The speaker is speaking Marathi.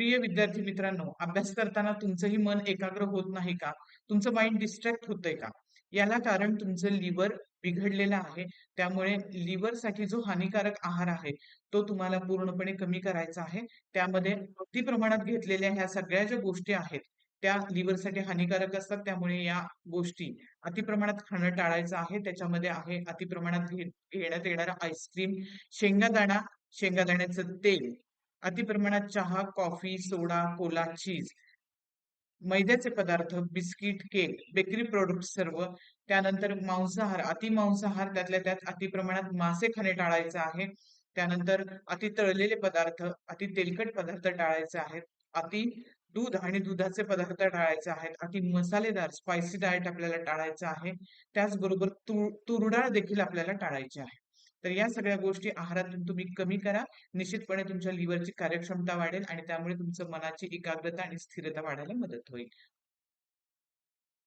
प्रिय विद्यार्थी मित्रांनो अभ्यास करताना तुमचंही मन एकाग्र होत नाही का? तुमचं माइंड डिस्ट्रॅक्ट होतंय का? याला कारण तुमचं लिव्हर बिघडलेलं आहे. त्यामुळे लिव्हरसाठी जो हानिकारक आहार आहे तो तुम्हाला पूर्णपणे कमी करायचा आहे. त्यामध्ये अति प्रमाणात घेतलेल्या ह्या सगळ्या ज्या गोष्टी आहेत त्या लिव्हरसाठी हानिकारक असतात. त्यामुळे या गोष्टी अति प्रमाणात खाणं टाळायचं आहे. त्याच्यामध्ये आहे अति प्रमाणात घेण्यात येणारा आईस्क्रीम शेंगादाणा शेंगादाण्याचं तेल. अति प्रमाणात चहा कॉफी सोडा कोला चीज मैद्याचे पदार्थ बिस्किट केक बेकरी प्रोडक्ट सर्व. त्यानंतर मांसाहार अति मांसाहार त्यातल्या त्यात अति प्रमाणात मासे खाणे टाळायचे आहे. त्यानंतर अति तळलेले पदार्थ अति तेलकट पदार्थ टाळायचे आहेत. अति दूध आणि दुधाचे पदार्थ टाळायचे आहेत. अति मसालेदार स्पायसी डाएट आपल्याला टाळायचं आहे. त्याचबरोबर तूर तुरडाळ देखील आपल्याला टाळायची आहे. तर या सगळ्या गोष्टी आहारातून तुम्ही कमी करा. निश्चितपणे तुमच्या लिव्हरची कार्यक्षमता वाढेल आणि त्यामुळे तुमचं मनाची एकाग्रता आणि स्थिरता वाढायला मदत होईल.